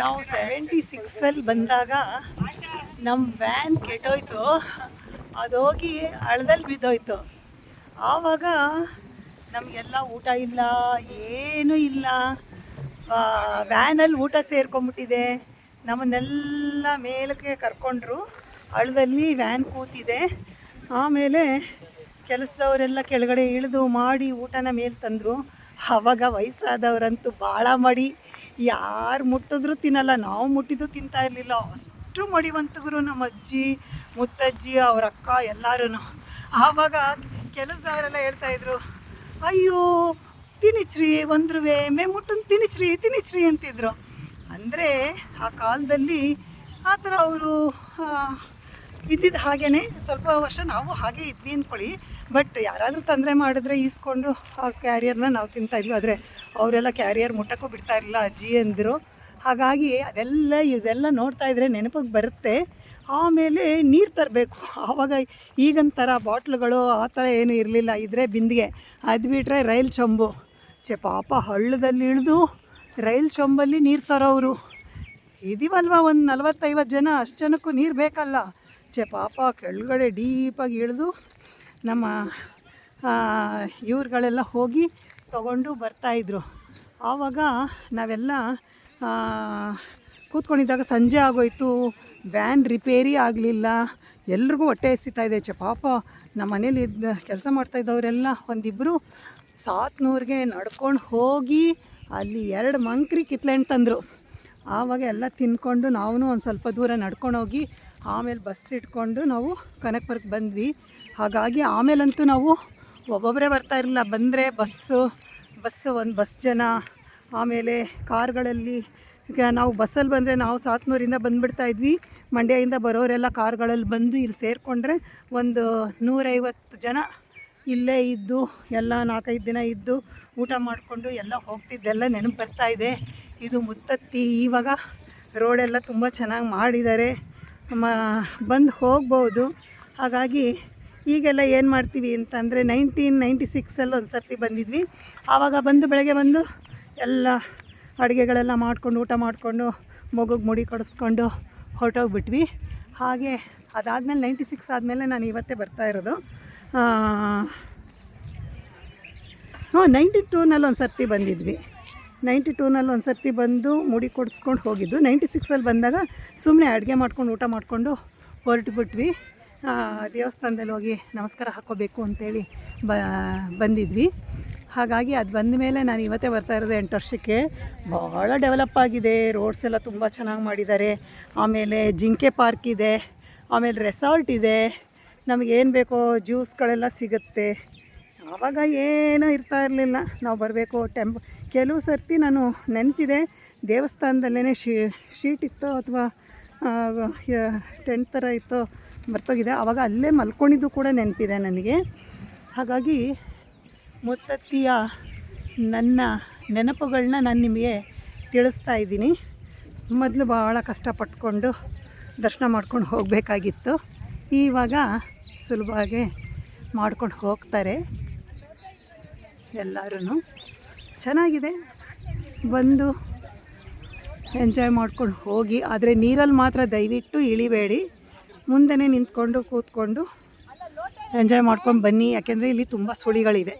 ನಾವು ಸೆವೆಂಟಿ ಸಿಕ್ಸಲ್ಲಿ ಬಂದಾಗ ನಮ್ಮ ವ್ಯಾನ್ ಕೆಟ್ಟೋಯ್ತು. ಅದೋಗಿ ಹಳದಲ್ಲಿ ಬಿದ್ದೋಯ್ತು. ಆವಾಗ ನಮಗೆಲ್ಲ ಊಟ ಇಲ್ಲ ಏನೂ ಇಲ್ಲ. ವ್ಯಾನಲ್ಲಿ ಊಟ ಸೇರ್ಕೊಂಬಿಟ್ಟಿದೆ. ನಮ್ಮನ್ನೆಲ್ಲ ಮೇಲಕ್ಕೆ ಕರ್ಕೊಂಡ್ರು. ಹಳದಲ್ಲಿ ವ್ಯಾನ್ ಕೂತಿದೆ. ಆಮೇಲೆ ಕೆಲಸದವರೆಲ್ಲ ಕೆಳಗಡೆ ಇಳಿದು ಮಾಡಿ ಊಟನ ಮೇಲೆ ತಂದರು. ಆವಾಗ ವಯಸ್ಸಾದವರಂತೂ ಭಾಳ ಮಡಿ. ಯಾರು ಮುಟ್ಟಿದ್ರು ತಿನ್ನಲ್ಲ, ನಾವು ಮುಟ್ಟಿದ್ದು ತಿಂತಾ ಇರಲಿಲ್ಲ. ಅಷ್ಟು ಮಡಿವಂತಗರು ನಮ್ಮ ಅಜ್ಜಿ, ಮುತ್ತಜ್ಜಿ, ಅವ್ರ ಅಕ್ಕ ಎಲ್ಲರೂ ಆವಾಗ ಕೆಲಸದವರೆಲ್ಲ ಹೇಳ್ತಾಯಿದ್ರು ಅಯ್ಯೋ, ತಿನ್ನಿಚ್ರಿ ಒಂದ್ರುವೆ, ಮೇ ಮುಟ್ಟನ್ ತಿನ್ನಿಚ್ರಿ ತಿನ್ನಿಸ್ರಿ ಅಂತಿದ್ರು. ಅಂದರೆ ಆ ಕಾಲದಲ್ಲಿ ಆ ಥರ ಅವರು ಇದ್ದಿದ್ದು ಹಾಗೇ ಸ್ವಲ್ಪ ವರ್ಷ ನಾವು ಹಾಗೆ ಇದ್ವಿ ಅಂದ್ಕೊಳ್ಳಿ ಬಟ್ ಯಾರಾದರೂ ತೊಂದರೆ ಮಾಡಿದ್ರೆ ಈಸ್ಕೊಂಡು ಆ ಕ್ಯಾರಿಯರ್ನ ನಾವು ತಿಂತಾಯಿದ್ವಿ ಆದರೆ ಅವರೆಲ್ಲ ಕ್ಯಾರಿಯರ್ ಮುಟ್ಟಕ್ಕೂ ಬಿಡ್ತಾ ಇರಲಿಲ್ಲ ಅಜ್ಜಿ ಅಂದರು. ಹಾಗಾಗಿ ಅದೆಲ್ಲ ಇದೆಲ್ಲ ನೋಡ್ತಾ ಇದ್ರೆ ನೆನಪಿಗೆ ಬರುತ್ತೆ. ಆಮೇಲೆ ನೀರು ತರಬೇಕು. ಆವಾಗ ಈಗಿನ ಥರ ಬಾಟ್ಲುಗಳು ಆ ಥರ ಏನೂ ಇರಲಿಲ್ಲ. ಇದ್ರೆ ಬಿಂದಿಗೆ. ಅದು ಬಿಟ್ಟರೆ ರೈಲ್ ಚೊಂಬು. ಛೆ ಪಾಪ ಹಳ್ಳದಲ್ಲಿ ಇಳಿದು ರೈಲ್ ಚೊಂಬಲ್ಲಿ ನೀರು ತರೋರು ಇದೀವಲ್ವ ಒಂದು ನಲ್ವತ್ತೈವತ್ತು ಜನ ಅಷ್ಟು ಜನಕ್ಕೂ ನೀರು ಬೇಕಲ್ಲ. ಛೆ ಪಾಪ ಕೆಳಗಡೆ ಡೀಪಾಗಿ ಇಳಿದು ನಮ್ಮ ಇವ್ರುಗಳೆಲ್ಲ ಹೋಗಿ ತಗೊಂಡು ಬರ್ತಾಯಿದ್ರು ಆವಾಗ ನಾವೆಲ್ಲ ಕೂತ್ಕೊಂಡಿದ್ದಾಗ ಸಂಜೆ ಆಗೋಯ್ತು ವ್ಯಾನ್ ರಿಪೇರಿ ಆಗಲಿಲ್ಲ, ಎಲ್ರಿಗೂ ಹೊಟ್ಟೆ ಇದೆ. ಚೆ ಪಾಪ ನಮ್ಮ ಮನೇಲಿ ಇದ್ದ ಕೆಲಸ ಮಾಡ್ತಾಯಿದ್ದವರೆಲ್ಲ ಒಂದಿಬ್ಬರು ಸಾತ್ನೂರಿಗೆ ನಡ್ಕೊಂಡು ಹೋಗಿ ಅಲ್ಲಿ ಎರಡು ಮಂಕ್ರಿ ಕಿತ್ಲೆಂಟ್ ತಂದರು ಆವಾಗ ಎಲ್ಲ ತಿನ್ಕೊಂಡು ನಾವು ಒಂದು ಸ್ವಲ್ಪ ದೂರ ನಡ್ಕೊಂಡೋಗಿ ಆಮೇಲೆ ಬಸ್ ಇಟ್ಕೊಂಡು ನಾವು ಕನಕಪುರಕ್ಕೆ ಬಂದ್ವಿ. ಹಾಗಾಗಿ ಆಮೇಲಂತೂ ನಾವು ಒಬ್ಬೊಬ್ಬರೇ ಬರ್ತಾ ಇರಲಿಲ್ಲ. ಬಂದರೆ ಬಸ್ಸು ಬಸ್ಸು ಒಂದು ಬಸ್ ಜನ, ಆಮೇಲೆ ಕಾರ್ಗಳಲ್ಲಿ ಈಗ ನಾವು ಬಸ್ಸಲ್ಲಿ ಬಂದರೆ ನಾವು ಸಾತ್ನೂರಿಂದ ಬಂದುಬಿಡ್ತಾ ಇದ್ವಿ. ಮಂಡ್ಯದಿಂದ ಬರೋರೆಲ್ಲ ಕಾರ್ಗಳಲ್ಲಿ ಬಂದು ಇಲ್ಲಿ ಸೇರಿಕೊಂಡ್ರೆ ಒಂದು ನೂರೈವತ್ತು ಜನ ಇಲ್ಲೇ ಇದ್ದು, ಎಲ್ಲ ನಾಲ್ಕೈದು ದಿನ ಇದ್ದು ಊಟ ಮಾಡಿಕೊಂಡು ಎಲ್ಲ ಹೋಗ್ತಿದ್ದೆಲ್ಲ ನೆನಪು ಬರ್ತಾ ಇದೆ ಮುತ್ತತ್ತಿ. ಇವಾಗ ರೋಡೆಲ್ಲ ತುಂಬ ಚೆನ್ನಾಗಿ ಮಾಡಿದ್ದಾರೆ. ಮ, ಬಂದು ಹೋಗ್ಬೋದು. ಹಾಗಾಗಿ ಈಗೆಲ್ಲ ಏನು ಮಾಡ್ತೀವಿ ಅಂತಂದರೆ ನೈನ್ಟೀನ್ ನೈಂಟಿ ಸಿಕ್ಸಲ್ಲಿ ಒಂದು ಸರ್ತಿ ಬಂದಿದ್ವಿ. ಆವಾಗ ಬಂದು ಬೆಳಗ್ಗೆ ಬಂದು ಎಲ್ಲ ಅಡುಗೆಗಳೆಲ್ಲ ಮಾಡ್ಕೊಂಡು, ಊಟ ಮಾಡಿಕೊಂಡು, ಮಗುಗೆ ಮುಡಿ ಕೊಡಿಸ್ಕೊಂಡು ಹೊರಟೋಗ್ಬಿಟ್ವಿ ಹಾಗೆ ಅದಾದಮೇಲೆ ನೈಂಟಿ ಸಿಕ್ಸ್ ಆದಮೇಲೆ ನಾನು ಇವತ್ತೇ ಬರ್ತಾ ಇರೋದು. ಹಾಂ ನೈಂಟಿ ಟೂನಲ್ಲಿ ಒಂದು ಸರ್ತಿ ಬಂದಿದ್ವಿ. ನೈಂಟಿ ಟೂನಲ್ಲಿ ಒಂದು ಸರ್ತಿ ಬಂದು ಮುಡಿ ಕೊಡಿಸ್ಕೊಂಡು ಹೋಗಿದ್ದು. ನೈಂಟಿ ಸಿಕ್ಸಲ್ಲಿ ಬಂದಾಗ ಸುಮ್ಮನೆ ಅಡುಗೆ ಮಾಡ್ಕೊಂಡು, ಊಟ ಮಾಡಿಕೊಂಡು ಹೊರಟುಬಿಟ್ವಿ. ದೇವಸ್ಥಾನದಲ್ಲಿ ಹೋಗಿ ನಮಸ್ಕಾರ ಹಾಕ್ಕೋಬೇಕು ಅಂತೇಳಿ ಬ, ಬಂದಿದ್ವಿ. ಹಾಗಾಗಿ ಅದು ಬಂದ ಮೇಲೆ ನಾನು ಇವತ್ತೇ ಬರ್ತಾ ಇರೋದು ಎಂಟು ವರ್ಷಕ್ಕೆ. ಭಾಳ ಡೆವಲಪ್ ಆಗಿದೆ. ರೋಡ್ಸ್ ಎಲ್ಲ ತುಂಬ ಚೆನ್ನಾಗಿ ಮಾಡಿದ್ದಾರೆ. ಆಮೇಲೆ ಜಿಂಕೆ ಪಾರ್ಕ್ ಇದೆ. ಆಮೇಲೆ ರೆಸಾರ್ಟ್ ಇದೆ. ನಮಗೇನು ಬೇಕೋ ಜ್ಯೂಸ್ಗಳೆಲ್ಲ ಸಿಗುತ್ತೆ. ಆವಾಗ ಏನೂ ಇರ್ತಾ ಇರಲಿಲ್ಲ. ನಾವು ಬರಬೇಕು ಟೆಂಪ್ ಕೆಲವು ಸರ್ತಿ ನಾನು ನೆನಪಿದೆ ದೇವಸ್ಥಾನದಲ್ಲೇ ಶೀಟ್ ಇತ್ತೋ ಅಥವಾ ಟೆಂಟ್ ಥರ ಇತ್ತೋ ಮರ್ತೋಗಿದೆ. ಆವಾಗ ಅಲ್ಲೇ ಮಲ್ಕೊಂಡಿದ್ದು ಕೂಡ ನೆನಪಿದೆ ನನಗೆ. ಹಾಗಾಗಿ ಮುತ್ತತ್ತಿಯ ನನ್ನ ನೆನಪುಗಳನ್ನ ನಾನು ನಿಮಗೆ ತಿಳಿಸ್ತಾ ಇದ್ದೀನಿ. ಮೊದಲು ಭಾಳ ಕಷ್ಟಪಟ್ಕೊಂಡು ದರ್ಶನ ಮಾಡ್ಕೊಂಡು ಹೋಗಬೇಕಾಗಿತ್ತು. ಇವಾಗ ಸುಲಭವಾಗಿ ಮಾಡ್ಕೊಂಡು ಹೋಗ್ತಾರೆ. ಎಲ್ಲರೂ ಚೆನ್ನಾಗಿದೆ. ಬಂದು ಎಂಜಾಯ್ ಮಾಡ್ಕೊಂಡು ಹೋಗಿ, ಆದರೆ ನೀರಲ್ಲಿ ಮಾತ್ರ ದಯವಿಟ್ಟು ಇಳಿಬೇಡಿ. ಮುಂದೆನೇ ನಿಂತ್ಕೊಂಡು ಕೂತ್ಕೊಂಡು ಎಂಜಾಯ್ ಮಾಡ್ಕೊಂಡು ಬನ್ನಿ. ಯಾಕೆಂದರೆ ಇಲ್ಲಿ ತುಂಬ ಸುಳಿಗಳಿವೆ